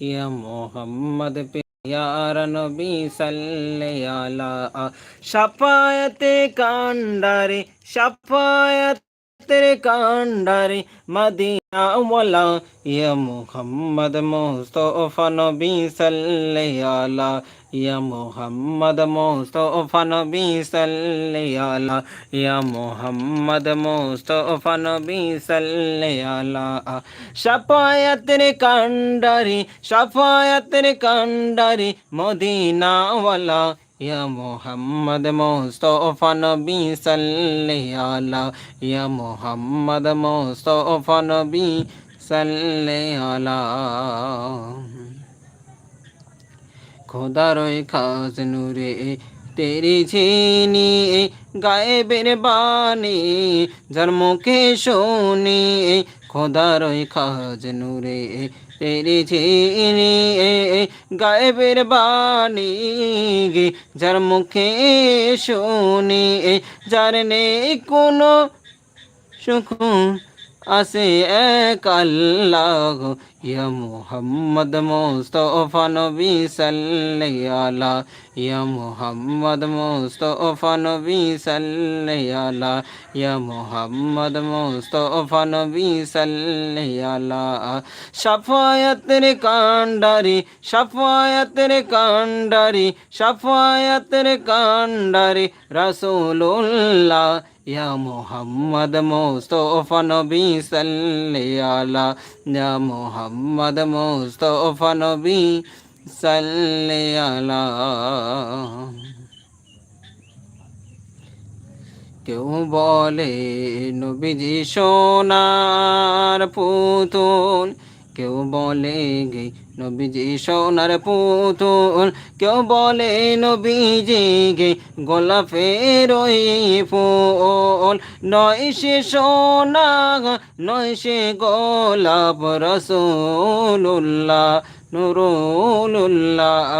ইয়া মোহাম্মদ প্যার নবী সাল্লে আলা সাফায়াতে কান্ডারে সাফায়াতের কান্ডারে মদিনা ওয়ালা ইয়া মোহাম্মদ মুস্তফা নবী সাল্লে আলা ইয়া মোহাম্মদ মুস্তফা নবী সাল্লে আলা ইয়া মোহাম্মদ মুস্তফা নবী সাল্লে আলা সাফায়াতের কান্ডারি সাফায়াতের কান্ডারি মদিনাওয়ালা ইয়া মোহাম্মদ মুস্তফা নবী সাল্লে আলা ইয়া মোহাম্মদ মুস্তফা নবী সাল্লে আলা খোদারই খাস নূরে তেরি ছিনি গায়েবের বাণী যার মুখে শুনি। খোদারই খাজ নূরে তেরি এ গায়েবের বাণী যার মুখে শুনি যার নেই কোনো সুখ আসে এক আল্লাহ ইয়া মুহাম্মদ মুস্তফা নবী সাল্লাল্লাহু আলা ইয়া মুহাম্মদ মুস্তফা নবী সাল্লাল্লাহু আলা ইয়া মুহাম্মদ মুস্তফা নবী সাল্লাল্লাহু আলা শাফায়াতের কান্ডারি শাফায়াতের কান্ডারি শাফায়াতের কান্ডারি রাসূলুল্লাহ ইয়া মুহাম্মদ মুস্তফা নবী সাল্লাল্লাহু আলা ইয়া মুহাম্মদ মুস্তফা নবী সাল্লাল্লাহু আলা কেউ বলে, নবীজি সোনার পুতুল। কেউ বলে গে নবীজি সোনার পুতুল, কেউ বলে নবীজি গে গোলাপের ওই ফুল। নয় সে সোনা, নয় সে গোলাপ রসুল্লাহ নুরুল্লাহ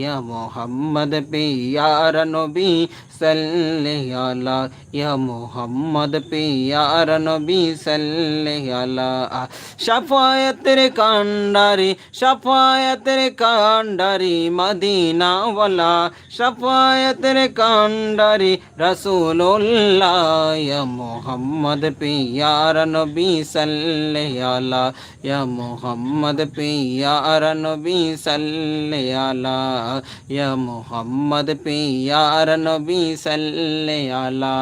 ইয়া মোহাম্মদ, পিয়ার নবী সাল্লাল্লাহু আলা, ইয়া মোহাম্মদ পিয়ার নবী সাল্লাল্লাহু আলা। শাফায়াতের কান্ডারি শাফায়াতের কান্ডারি মদিনা ওয়ালা শাফায়াতের কান্ডারি রাসূলুল্লাহ, ইয়া মোহাম্মদ পিয়ার নবী সাল্লাল্লাহু আলা, ইয়া মোহাম্মদ পিয়ার নবী সাল্লাল্লাহু আলা, ইয়া মোহাম্মদ পিয়ার নবী সাল্লাল্লাহু আলা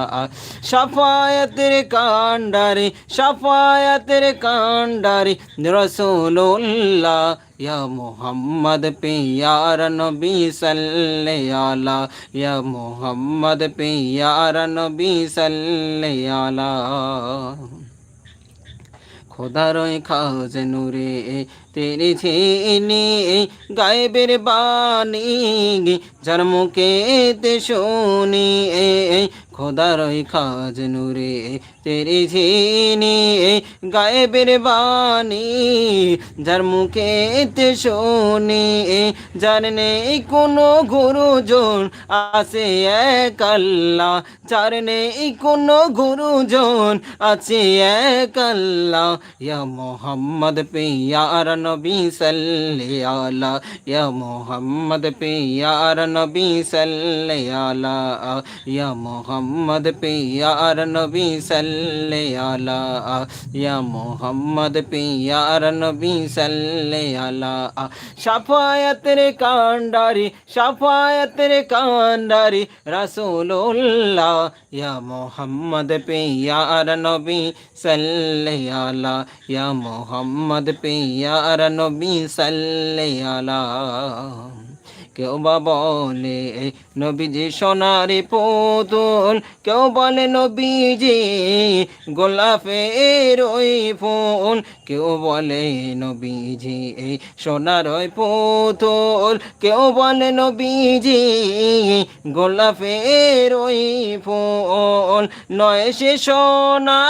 শাফায়াতের কান্ডারি শাফায়াতের কান্ডারি রাসূলুল্লাহ ইয়া মোহাম্মদ পিয়ার নবী সাল্লাল্লাহু আলা ইয়া মোহাম্মদ পিয়ার নবী সাল্লাল্লাহু আলা খোদারই খাজ নূরে তেরে ছিনি গায়েবের বাণী যার মুখে তে শুনি খোদারই খাজ নূরে। তেরে ছিনি গায়েবের বাণী যার মুখে তে শুনি যার নেই কোনো গুরুজন, আছে এক আল্লাহ। যার নেই কোনো গুরুজন, আছে এক ইয়া মোহাম্মদ পিয়ার নবী সাল্লি আলা, ইয়া মোহাম্মদ পিয়ার নবী সাল্লি আলা, ইয়া মোহাম্মদ পিয়ার নবী সাল্লি আলা, ইয়া মোহাম্মদ পিয়ার নবী সাল্লি আলা। শাফায়াতের কান্ডারি শাফায়াতের কান্ডারি রাসূলুল্লাহ, ইয়া মোহাম্মদ পিয়ার নবী সাল্লি আলা, ইয়া মোহাম্মদ পিয়ার নবী সাল্লি আলা কেউ বা বলে নবীজি সোনারি পুতুল। কেউ বলে, নবীজি গোলাপের ওই ফুল। কেউ বলে, নবীজি সোনার ওই পুতুল। কেউ বলে, নবীজি গোলাপের ওই ফুল। নয় সে সোনা,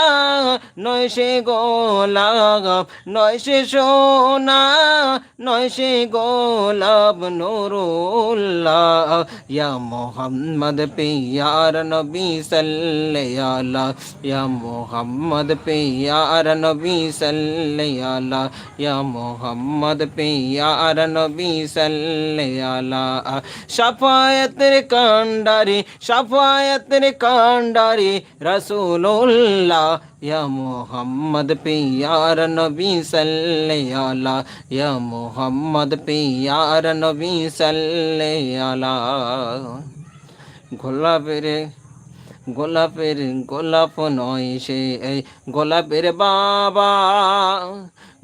নয় সে গোলাপ, নয় সে সোনা, নয় সে গোলাপ নুরু রসুল্লাহ ইয়া মোহাম্মদ পিয়ার নবী সাল্লে আলা ইয়া মোহাম্মদ পিয়ার নবী সাল্লে আলা ইয়া মোহাম্মদ পিয়ার নবী সাল্লে আলা শাফায়াতের কান্ডারি শাফায়াতের কান্ডারি রসুল্লাহ ইয়া মোহাম্মদ পিয়ার নবী সাল্লে আলা ইয়া মোহাম্মদ পিয়ার নবী সাল্লে আলা গোলাপের গোলাপের গোলাপ নয় সে গোলাপের বাবা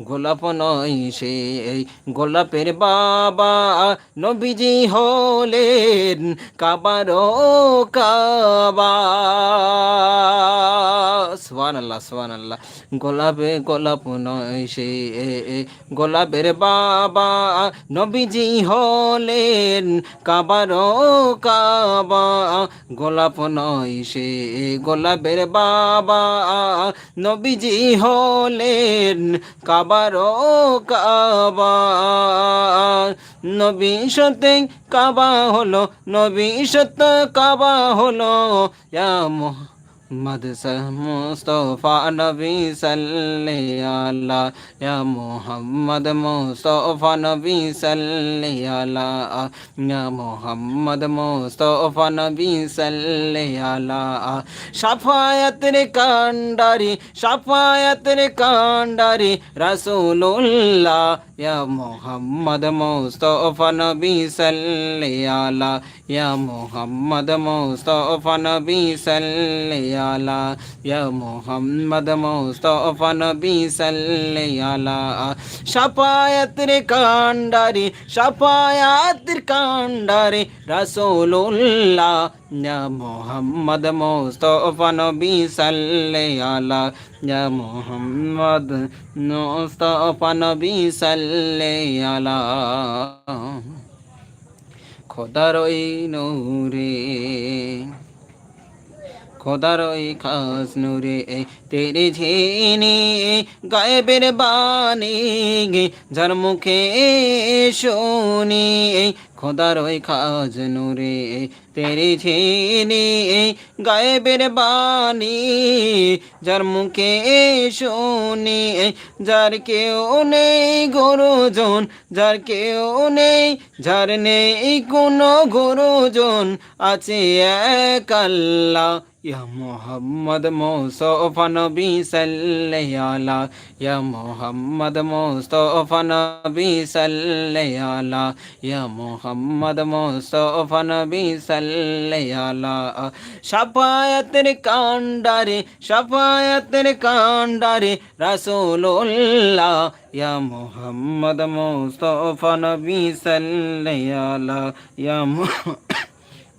গোলাপ নয় সে গোলাপের বাবা নবীজি হলেন কাবার কাবা। সোয়ান আল্লাহ সোয়ান আল্লাহ গোলাপে গোলাপ নয় সে গোলাপের বাবা নবীজি হলেন কাবারো কাবা। গোলাপ নয় সে গোলাপের বাবা নবীজি হলেন কাবারো কাবা। নবী সতে কাবা হলো নবী সত কাবা হলো ইয়া মোহ মদ মুস্তফা নবী সাল্লে আলা, ইয়া মোহাম্মদ মুস্তফা নবী সাল্লে আলা, ইয়া মোহাম্মদ মুস্তফা নবী সাল্লে আলা। শাফায়াতের কান্ডারি শাফায়াতের কান্ডারি, রাসূলুল্লাহ, ইয়া মোহাম্মদ মুস্তফা নবী সাল্লে আলা। ইয়া মোহাম্মদ মুস্তফা নবী সাল্লে আলা ইয়া মোহাম্মদ মুস্তফা নবী সাল্লে আলা শাফায়াতের কান্ডারি শাফায়াতের কান্ডারি রাসূলুল্লাহ ইয়া মোহাম্মদ মুস্তফা নবী সাল্লে আলা ইয়া মোহাম্মদ মুস্তফা নবী সাল্লে আলা খোদার ওই নূরে। খোদার ওই খাস নূরে, তেরে ঝিনি, গায়েবের বাণী, যার মুখে শুনি। খোদার ওই খাস নূরে, তেরে ঝিনি, গায়েবের বাণী, যার মুখে শুনি। যার কেউ নেই গুরুজন, যার কেউ নেই, যার নেই কোনো গুরুজন, আছে এক আল্লাহ। ইয়া মোহাম্মদ মোস্তফা নবী সাল্লাল্লাহু আলা ইয়া মোহাম্মদ মোস্তফা নবী সাল্লাল্লাহু আলা ইয়া মোহাম্মদ মোস্তফা নবী সাল্লাল্লাহু আলা শাফায়াতের কান্ডারে শাফায়াতের কান্ডারে রাসূলুল্লাহ ইয়া মোহাম্মদ মোস্তফা নবী সাল্লাল্লাহু আলা ইয়া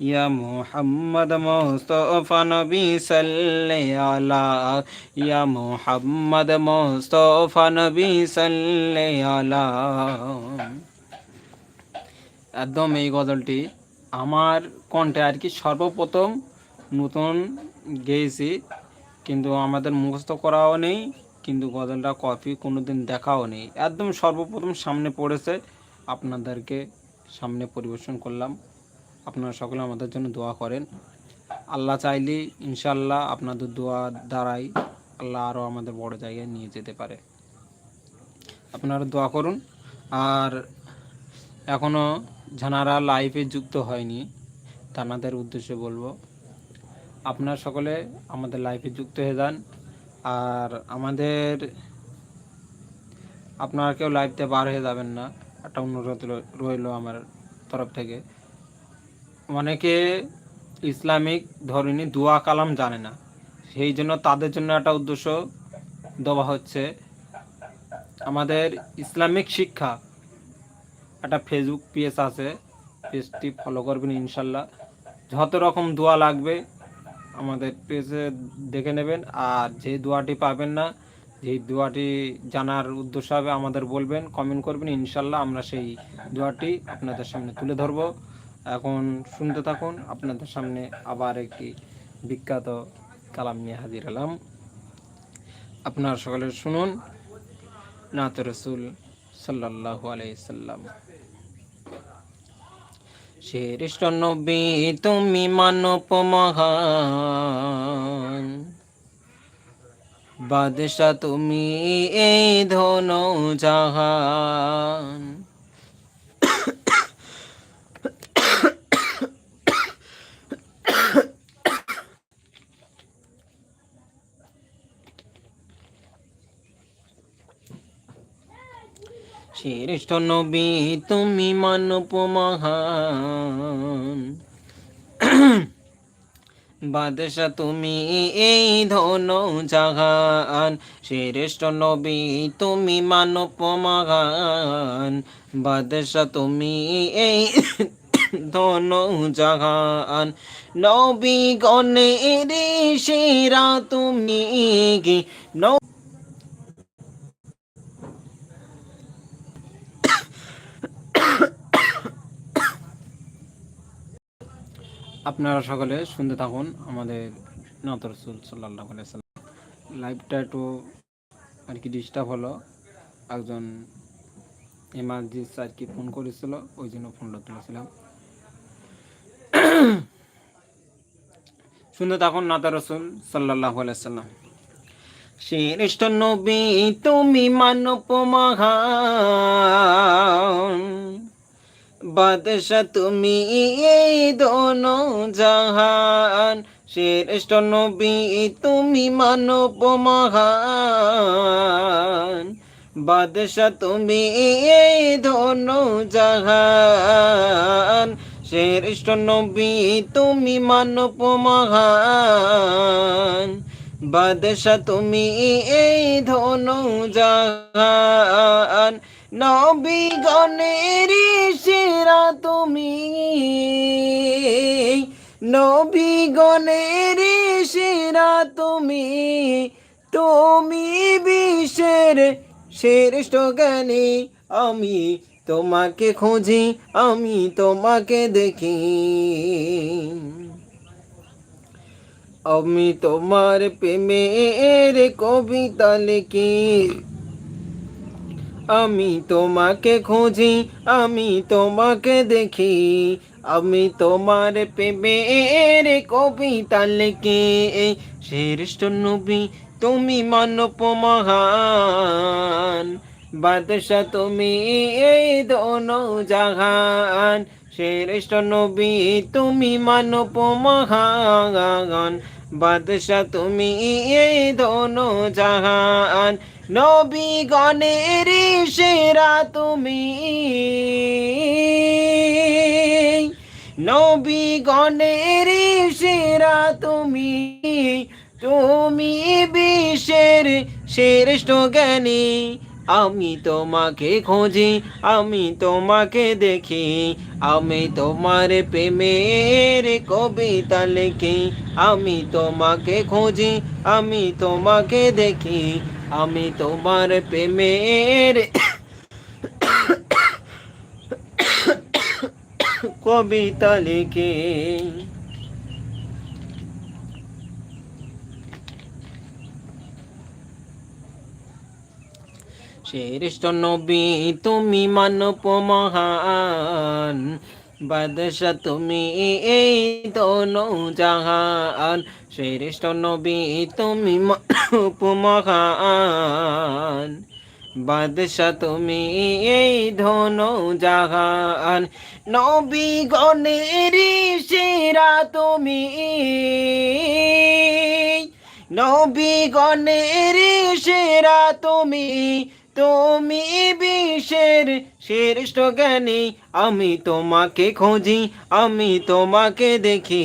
ইয়া মুহাম্মদ মুস্তফা নবী সাল্লে আলা, ইয়া মুহাম্মদ মুস্তফা নবী সাল্লে আলা। একদম এই গজলটি আমার কণ্ঠে আর কি সর্বপ্রথম নতুন গেয়েছি, কিন্তু আমাদের মুখস্থ করাও নেই, কিন্তু গজলটা কপি কোনো দিন দেখাও নেই। একদম সর্বপ্রথম সামনে পড়েছে, আপনাদেরকে সামনে পরিবেশন করলাম। আপনারা সকলে আমাদের জন্য দোয়া করেন। আল্লাহ চাইলে ইনশাল্লাহ আপনাদের দোয়া দ্বারাই আল্লাহ আরও আমাদের বড় জায়গায় নিয়ে যেতে পারে। আপনারা দোয়া করুন। আর এখনও যারা লাইফে যুক্ত হয়নি, তানাদের উদ্দেশ্যে বলব, আপনারা সকলে আমাদের লাইফে যুক্ত হয়ে যান। আর আমাদের, আপনারা কেউ লাইফতে বার হয়ে যাবেন না, একটা অনুরোধ রইল আমার তরফ থেকে। অনেকে ইসলামিক ধরনী দোয়া কালাম জানে না। সেই জন্য তাদের জন্য একটা উদ্দেশ্য দেওয়া হচ্ছে, আমাদের ইসলামিক শিক্ষা। একটা ফেসবুক পেজ আছে পেজটি ফলো করবেন ইনশাল্লাহ। যত রকম দোয়া লাগবে, আমাদের পেজে দেখে নেবেন। আর যে দোয়াটি পাবেন না, যেই দোয়াটি জানার উদ্দেশ্য হবে আমাদের বলবেন কমেন্ট করবেন। ইনশাল্লাহ আমরা সেই দোয়াটি আপনাদের সামনে তুলে ধরবো। এখন শুনতে থাকুন, আপনাদের সামনে আবার একটি বিখ্যাত কালাম নিয়ে হাজির হলাম। আপনার সকলে শুনুন, নাত রসুল সাল্লাহ আলাইসাল্লাম শ্রেষ্ঠ নবী তুমি মানব মহান। বাদশা, তুমি এই ধন জাহান। শ্রেষ্ঠ নবী তুমি মানব মহান। বাদশা, তুমি এই ধন জাহান শ্রেষ্ঠ নবী তুমি মানব মহান। বাদশা, তুমি এই ধন জাহান নবী গণের সেরা তুমি নবী আপনারা সকলে শুনতে থাকুন আমাদের নত রসুল সাল্লাহ লাইভটা একটু আর কি ডিস্টার্ব হলো। একজন এমার্জেন্সি আর কি ফোন করেছিল, ওই জন্য ফোনটা তুলেছিলাম। শুনতে থাকুন নাতা রসুল সাল্লাহ সাল্লাম শ্রেষ্ঠ নবী, তুমি মানব মহান। বাদশা তুমি এই দোন জাহান, শ্রেষ্ঠ নবী তুমি মানব মহান। বাদশা তুমি এই ধন জাহান, শ্রেষ্ঠ নবী তুমি মানব মহান। বাদশা তুমি এই ধন জাহান নবী গণের সেরা তুমি। নবী গণের সেরা তুমি। তুমি বিশ্বের শ্রেষ্ঠ জ্ঞানী। আমি তোমাকে খুঁজি, আমি তোমাকে দেখি। আমি তোমার প্রেমের কবিতা লিখি। আমি তোমাকে খুঁজি, আমি তোমাকে দেখি। আমি তোমার প্রেমের কবিতা লিখি। শ্রেষ্ঠ নবী, তুমি মানব মহান। বাদশা তুমি এই দোন জাহান শ্রেষ্ঠ নবী, তুমি মানব মহান। বাদশা তুমি এই দোন জাহান নবী গণের সেরা তুমি। নবী গণের সেরা তুমি। তুমি বিশ্বের শ্রেষ্ঠ জ্ঞানী। আমি তোমাকে খুঁজি, আমি তোমাকে দেখি। আমি তোমার প্রেমের কবিতা লিখি। আমি তোমাকে খুঁজি, আমি তোমাকে দেখি। আমি তোমার প্রেমের কবিতা লিখে। শ্রেষ্ঠ নবী, তুমি মানব মহান। বাদশা, তুমি এই দোন জাহান। শ্রেষ্ঠ নবী তুমি মানব মহান বাদশা তুমি এই ধন জাহান নবী গণের সেরা তুমি। নবী গণের সেরা তুমি। তুমি বিশ্বের শ্রেষ্ঠ জ্ঞানী। আমি তোমাকে খুঁজি, আমি তোমাকে দেখি।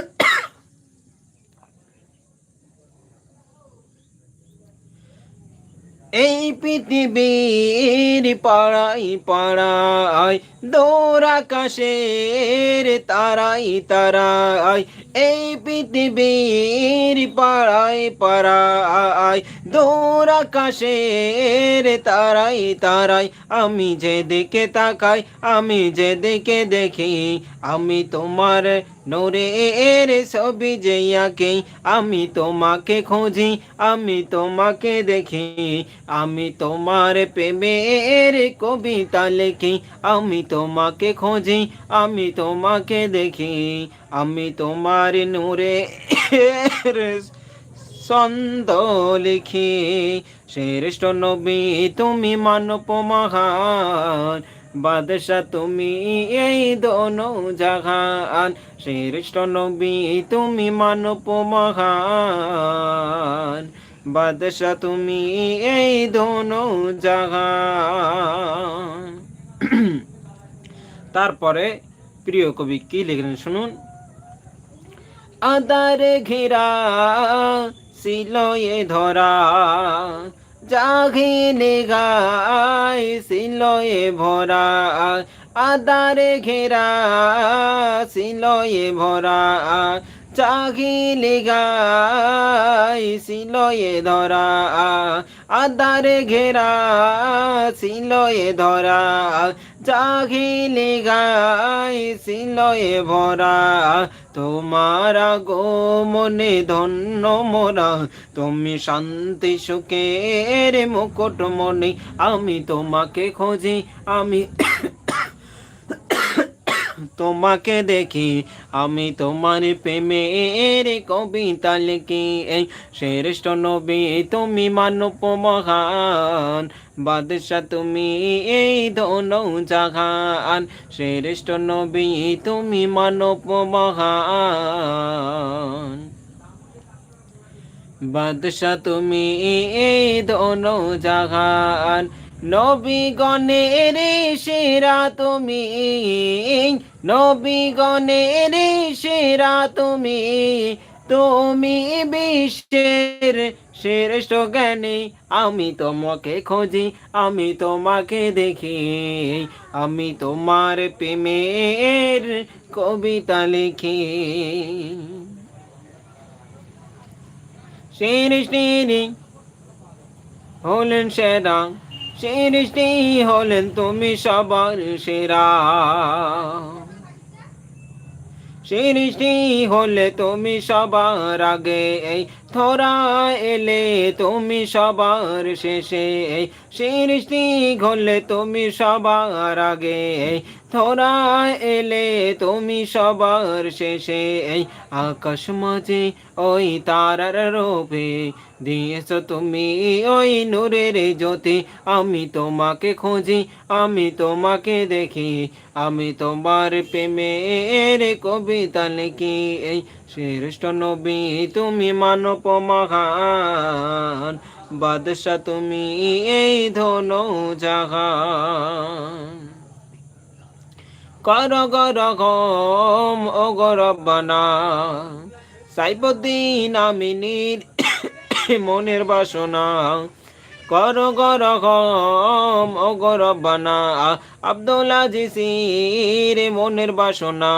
এই পৃথিবীর পাড়াই পাড়াই দৌড় আকাশের তারাই তারাই এই পৃথিবীর পাড়াই পাড়াই দৌড় আকাশের তারাই তারাই আমি যে দিকে তাকাই, আমি যে দিকে দেখি, আমি তোমার নোরের ছবি যে আঁকি, আমি তোমাকে খুঁজি, আমি তোমাকে দেখি আমি তোমার প্রেমের কবিতা লিখি, আমি তোমাকে খুঁজি, আমি তোমাকে দেখি, আমি তোমার নূরে ছন্দ লিখি। শ্রেষ্ঠ নবী, তুমি মানব মহান বাদশা তুমি এই দোনো জাহান শ্রেষ্ঠ নবী, তুমি মানব মহান। বাদশা, তুমি এই দোনো জাহান তারপরে প্রিয় কবি কি লিখলেন শুনুন? আদার ঘেরা সিলয়ে ধরা, জাগিনে গায় সিলয়ে ভরা। আদারে ঘেরা সিলয়ে ভরা চাগিলে গাই সিলয়ে ধরা আদারে ঘেরা সিলয়ে ধরা। চাগিলে গাই সিলয়ে ভরা, তোমার গো মনে ধন্য মোরা। তুমি শান্তি সুখের মুকুট মনে আমি তোমাকে খোঁজি, আমি তোমাকে দেখি, আমি তোমার প্রেমে প্রেমের কবিতা লিখি। এই শ্রেষ্ঠ নবী তুমি মানব মহান বাদশা তুমি এই ধন জাহান শ্রেষ্ঠ নবী তুমি মানব মহান বাদশা তুমি এই ধন জাহান নবী গণের সেরা তুমি। নবী গণের সেরা তুমি। তুমি বিশ্বের শ্রেষ্ঠ জ্ঞানী। আমি তোমাকে খুঁজি, আমি তোমাকে দেখি। আমি তোমার প্রেমের কবিতা লিখি। শ্রী হলেন সেরা। সৃষ্টি হলেন তুমি সবার সেরা। সৃষ্টি হলে তুমি সবার আগে এই থরা এলে তুমি সবার শেষে এই সৃষ্টি হলে তুমি সবার আগে এই থরা এলে তুমি সবার শেষে এই আকাশ মাঝে ওই তারার রূপে দিয়েছ তুমি ওই নূরের জ্যোতি। আমি তোমাকে খুঁজি, আমি তোমাকে দেখি। আমি তোমার প্রেমের কবিতা লিখি। এই শ্রেষ্ঠ নবী তুমি মানব মহান। বাদশা তুমি এই ধন জাহান কর গর গম ও গরব্বানা সাইবুদ্দিন আমিনীর মনের বাসনা। কর, গর ও গরব্বানা আব্দুল আজিসির মনের বাসনা।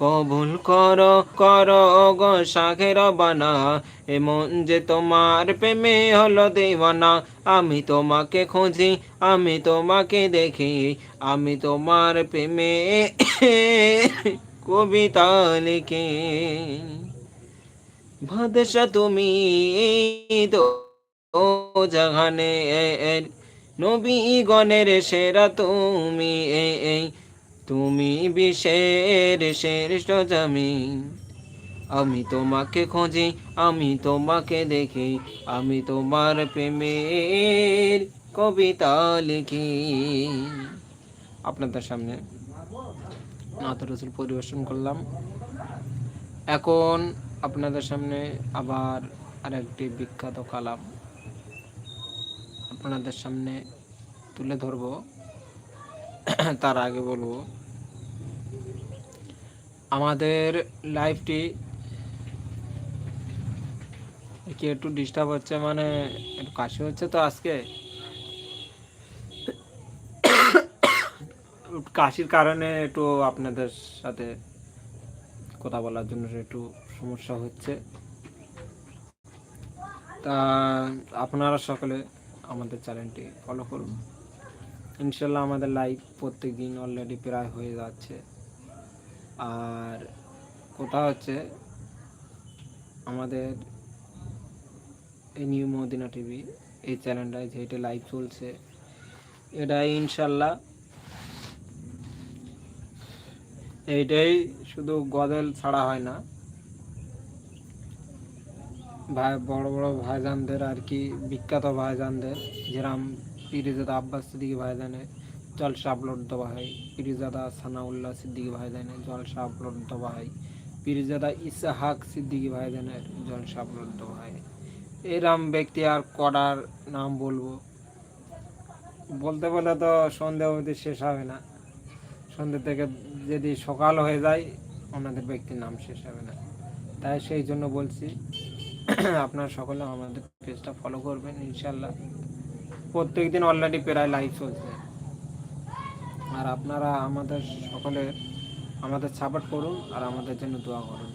কবুল কর কর, গো, শাখের বানা। এমন যে তোমার প্রেমে হলো দেওয়ানা। আমি তোমাকে খুঁজি, আমি তোমাকে দেখি। আমি তোমার প্রেমে কবিতা লিখি। ভাদশা তুমি তো জাহানে নবী গণের সেরা তুমি তুমি বিশ্বের শ্রেষ্ঠ জামি আমি তোমাকে খুঁজি, আমি তোমাকে দেখি, আমি তোমার প্রেমের কবিতা লিখি। আপনাদের সামনে নাত রসুল পরিবেশন করলাম। এখন আপনাদের সামনে আবার আরেকটি বিখ্যাত কালাম আপনাদের সামনে তুলে ধরবো। তার আগে বলব, আমাদের লাইফটি কি একটু ডিস্টার্ব হচ্ছে? মানে একটু কাশি হচ্ছে তো আজকে? কাশির কারণে একটু আপনাদের সাথে কথা বলার জন্য একটু সমস্যা হচ্ছে। তা আপনারা সকলে আমাদের চ্যানেলটি ফলো করুন। ইনশাল্লাহ আমাদের লাইভ প্রত্যেক দিন অলরেডি প্রায় হয়ে যাচ্ছে। আর কথা হচ্ছে, আমাদের এই নিউ মদিনা টিভি এই চ্যানেলটায় যেটা লাইভ চলছে এটা ইনশাল্লাহ। এইটাই শুধু গজল ছাড়া হয় না। ভাই, বড় বড় ভাইজানদের আর কি, বিখ্যাত ভাইজানদের, যেরাম পিরিজাদা আব্বাস সিদ্দিকি ভাইজানের জলসা আপলোড দেওয়া হয়। পিরিজাদা সানাউল্লাহ সিদ্দিকি ভাইজানের জলসা আপলোড দেওয়া হয়। পিরিজাদা ইসাহাক সিদ্দিকি ভাইজানের জলসা আপলোড দেওয়া হয়। এরম ব্যক্তি আর করার নাম বলব। বলতে বলে তো সন্ধে অবধি শেষ হবে না। সন্ধ্যে থেকে যদি সকাল হয়ে যায়, ওনাদের ব্যক্তির নাম শেষ হবে না। তাই সেই জন্য বলছি আপনারা সকলে আমাদের পেজটা ফলো করবেন ইনশাল্লাহ প্রত্যেক দিন অলরেডি প্রায় লাইভ চলছে। আর আপনারা আমাদের সকলে, আমাদের সাপোর্ট করুন আর আমাদের জন্য দোয়া করুন।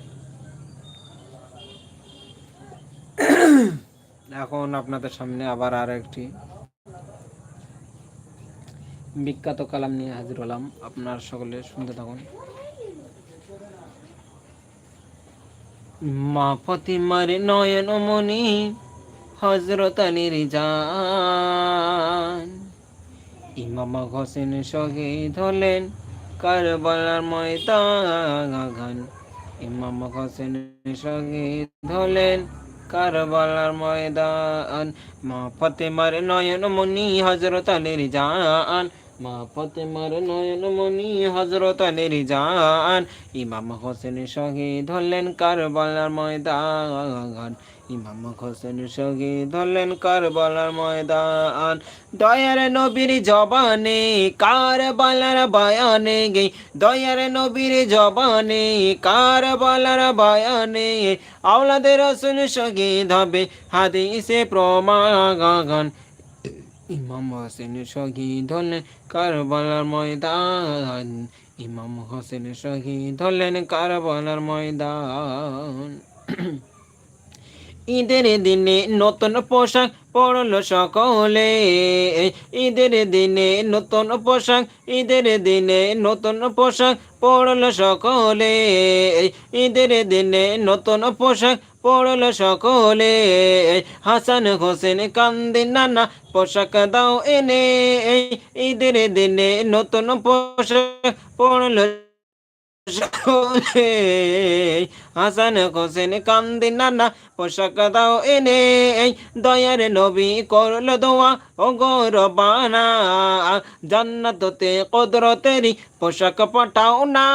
এখন আপনাদের সামনে আবার আর একটি বিখ্যাত কালাম নিয়ে হাজির হলাম। আপনার সকলে শুনতে থাকুন। মা ফতিমার নয়ন মনি হজরত আলীর জান। ইমাম হোসেন শহীদ হলেন কারবালার ময়দান ইমাম হোসেন শহীদ হলেন কারবালার ময়দান। মা ফতেমার নয়ন মনি হজরত আলীর জান। মা ফতেমার নয়ন মনি হজরত আলীর জান ইমাম হোসেন শহীদ হলেন কারবালার ময়দান। ইমাম হোসেন শহীদ হলেন কারবালার ময়দান। দয়ার নবীর জবানে, কারবালার বয়ানে গে দয়ার নবীর জবানে, কারবালার বয়ানে আওলাদের রসুল শহীদ হবে হাদিসে প্রমাণ। ইমাম হোসেন শহীদ হলেন কারবালার ময়দান ইমাম হোসেন শহীদ হলেন কারবালার ময়দান ঈদের দিনে নতুন পোশাক পরলো সকলে। ঈদের দিনে নতুন পোশাক, ঈদের দিনে নতুন পোশাক পরলো সকলে। ঈদের দিনে নতুন পোশাক পরলো সকলে। হাসান হোসেন কান্দি নানা পোশাক দাও এনে, ঈদের দিনে নতুন পোশাক পড়ল সকলে। হাসান হোসেন কান্দি নানা, পোশাক দাও এনে দয়ার নবী করল দোয়া। ও গৌরবানা জান্নাততে কদরতেরি পোশাক পাঠাও না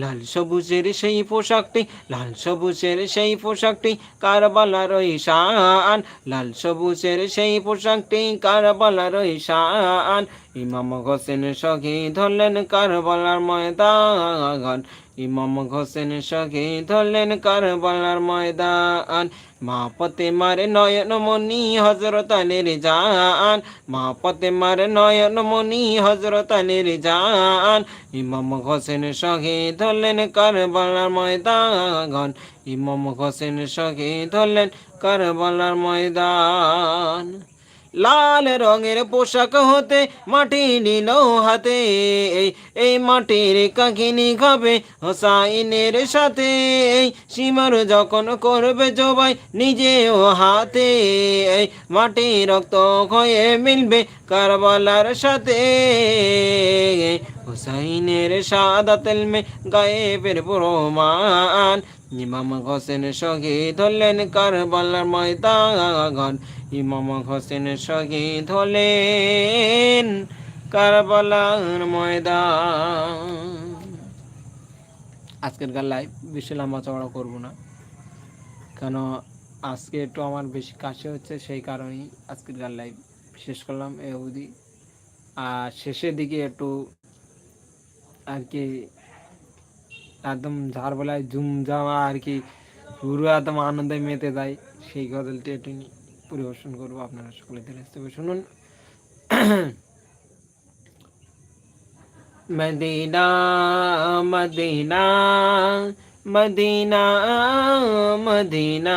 লাল সবুজের সেই পোশাকটি, লাল সবুজের সেই পোশাকটি কারবালার ঈশান লাল সবুজের সেই পোশাকটি কারবালার ঈশান ইমাম হোসেন শহীদ হলেন কারবালার ময়দান। ইমাম হোসেন শহীদ হলেন কারবালার ময়দান। মা পতে মারে নয়ন মনি হজরত আলীর জান। মা পতে মারে নয়ন মনি হজরত আলীর জান। ইমাম হোসেন শহীদ হলেন কারবালার ময়দান। ইমাম হোসেন শহীদ হলেন কারবালার ময়দান। লাল রঙের পোশাক হতে মাটি নিল হাতে এই মাটির কাকিনি খাবে হোসাইনের সাথে সীমার যখন করবে জবাই নিজেও হাতে মাটি রক্ত হয়ে মিলবে কারবালার সাথে। হুসাইনের সাদা তেলমে গায়েবের প্রমাণ। ইমাম হোসেন শহীদ হলেন কারবালার ময়দান। ইমাম হোসেন শহীদ হলেন কারবালার ময়দান। আজকের গান লাইভ বেশি লম্বা চড়া করব না। কেন আজকে একটু আমার বেশি কাছে হচ্ছে, সেই কারণেই আজকের গান শেষ করলাম এ অবধি। আর শেষের দিকে একটু আর কি একদম ঝাড় বলায় জুম জামা আর কি পুরো একদম আনন্দে মেতে যায়। সেই গজলটি একটু পরিবেশন করব আপনারা সকলে ধীরে সুস্থে শুনুন। Medina Medina Medina Medina.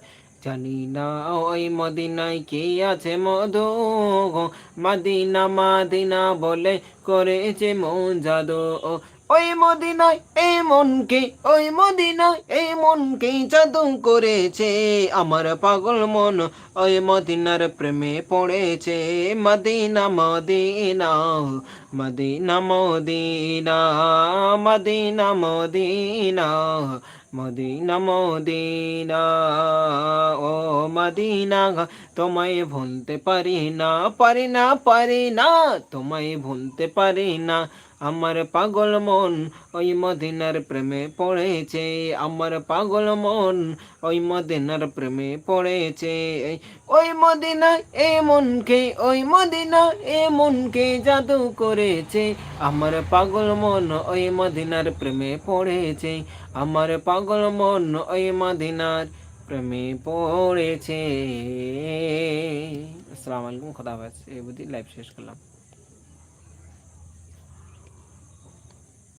জানি না ওই মদিনায় কি আছে মধু। মদিনা, মাদিনা বলে করেছে মন জাদু। ওই মদিনায় এই মনকে ওই মদিনায় এই মনকে জাদু করেছে? আমার পাগল মন ওই মদিনার প্রেমে পড়েছে। Medina Medina Medina Medina Medina Medina. Medina Medina, ও মদিনা, তোমায় ভুলতে পারি না পারি না পারি না, তোমায় ভুলতে পারি না। আমার পাগল মন ওই মদিনার প্রেমে পড়েছে। আমার পাগল মন ওই মদিনার প্রেমে পড়েছে। ওই মদিনা এ মনকে ওই মদিনা এ মনকে জাদু করেছে। আমার পাগল মন ওই মদিনার প্রেমে পড়েছে। আমার পাগল মন ওই মদিনার প্রেমে পড়েছে। আসসালামু আলাইকুম, খোদা হাফেজ। এই বুদ্ধি লাইভ শেষ করলাম।